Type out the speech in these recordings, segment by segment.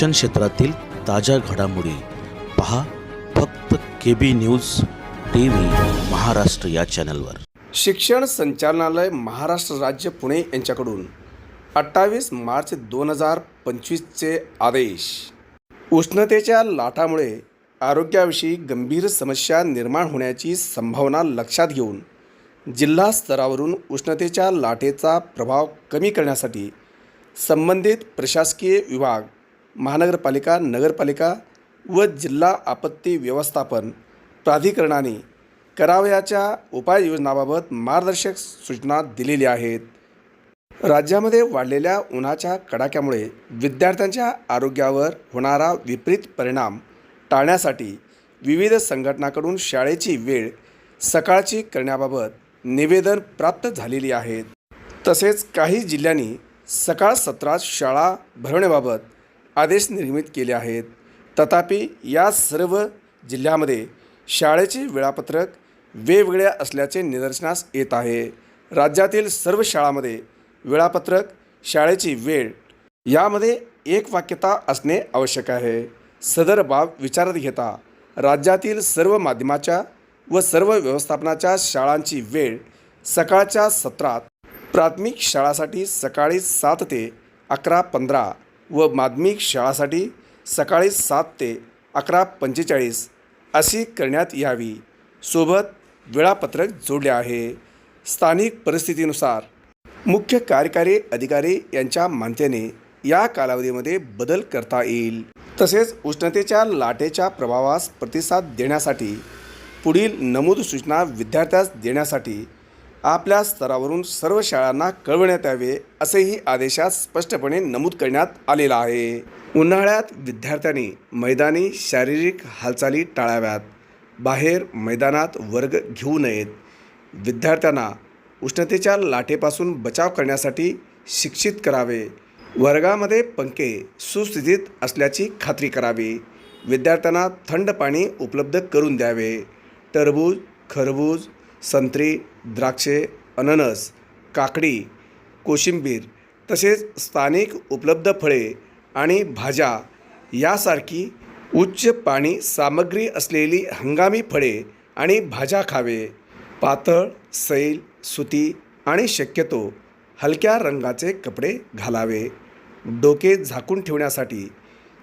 शिक्षण क्षेत्रातील ताज्या घडामोडी पहा फक्त K B news T V Maharashtra या चॅनलवर. शिक्षण संचालनालय महाराष्ट्र राज्य पुणे यांच्याकडून अठ्ठावीस मार्च दोन हजार पंचवीसचे आदेश. उष्णतेच्या लाटामुळे आरोग्याविषयी गंभीर समस्या निर्माण होण्याची संभावना लक्षात घेऊन जिल्हा स्तरावरून उष्णतेच्या लाटेचा प्रभाव कमी करण्यासाठी संबंधित प्रशासकीय विभाग महानगरपालिका नगरपालिका व जिल्हा आपत्ती व्यवस्थापन प्राधिकरणाने करावयाच्या उपाययोजनाबाबत मार्गदर्शक सूचना दिलेल्या आहेत. राज्यामध्ये वाढलेल्या उन्हाच्या कडाक्यामुळे विद्यार्थ्यांच्या आरोग्यावर होणारा विपरीत परिणाम टाळण्यासाठी विविध संघटनाकडून शाळेची वेळ सकाळची करण्याबाबत निवेदन प्राप्त झालेली आहेत. तसेच काही जिल्ह्यांनी सकाळ सत्रात शाळा भरवण्याबाबत आदेश निर्मित केले आहेत. तथापि या सर्व जिल्ह्यामध्ये शाळेचे वेळापत्रक वेगवेगळ्या असल्याचे निदर्शनास येत आहे. राज्यातील सर्व शाळांमध्ये वेळापत्रक शाळेची वेळ यामध्ये एक वाक्यता असणे आवश्यक आहे. सदर बाब विचारात घेता राज्यातील सर्व माध्यमाच्या व सर्व व्यवस्थापनाच्या शाळांची वेळ सकाळच्या सत्रात प्राथमिक शाळासाठी सकाळी सात ते अकरा पंधरा व माध्यमिक शाळासाठी सकाळी सात ते अकरा पंचेचाळीस अशी करण्यात यावी. सोबत वेळापत्रक जोडले आहे. स्थानिक परिस्थितीनुसार मुख्य कार्यकारी अधिकारी यांच्या मान्यतेने या कालावधीमध्ये बदल करता येईल. तसेच उष्णतेच्या लाटेच्या प्रभावास प्रतिसाद देण्यासाठी पुढील नमूद सूचना विद्यार्थ्यास देण्यासाठी आपल्या स्तरावरून सर्व शाळांना कळवण्यात यावे असेही आदेशात स्पष्टपणे नमूद करण्यात आलेलं आहे. उन्हाळ्यात विद्यार्थ्यांनी मैदानी शारीरिक हालचाली टाळाव्यात. बाहेर मैदानात वर्ग घेऊ नयेत. विद्यार्थ्यांना उष्णतेच्या लाटेपासून बचाव करण्यासाठी शिक्षित करावे. वर्गामध्ये पंखे सुस्थितीत असल्याची खात्री करावी. विद्यार्थ्यांना थंड पाणी उपलब्ध करून द्यावे. टरबूज खरबूज संत्री द्राक्षे अननस काकडी कोशिंबीर तसेच स्थानिक उपलब्ध फळे आणि भाज्या यासारखी उच्च पाणी सामग्री असलेली हंगामी फळे आणि भाज्या खावे. पातळ सैल सुती आणि शक्यतो हलक्या रंगाचे कपडे घालावे. डोके झाकून ठेवण्यासाठी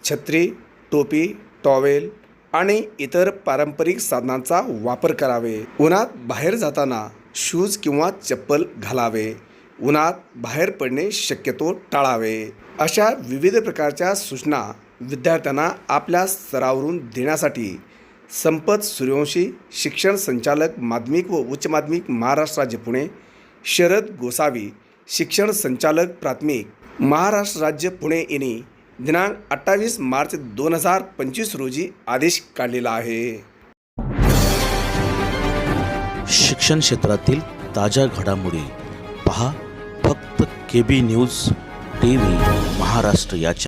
छत्री टोपी टॉवेल आणि इतर पारंपरिक साधनांचा वापर करावे. उन्हात बाहेर जाताना शूज किंवा चप्पल घालावे. उन्हात बाहेर पडणे शक्यतो टाळावे. अशा विविध प्रकारच्या सूचना विद्यार्थ्यांना आपल्या स्तरावरून देण्यासाठी संपत सूर्यवंशी शिक्षण संचालक माध्यमिक व उच्च माध्यमिक महाराष्ट्र राज्य पुणे शरद गोसावी शिक्षण संचालक प्राथमिक महाराष्ट्र राज्य पुणे यांनी दिनांक अठ्ठावीस मार्च दोन हजार पंचवीस रोजी आदेश काढलेला आहे. शिक्षण क्षेत्रातील ताज्या घडामोडी पहा. फक्त K B news T V Maharashtra याच्या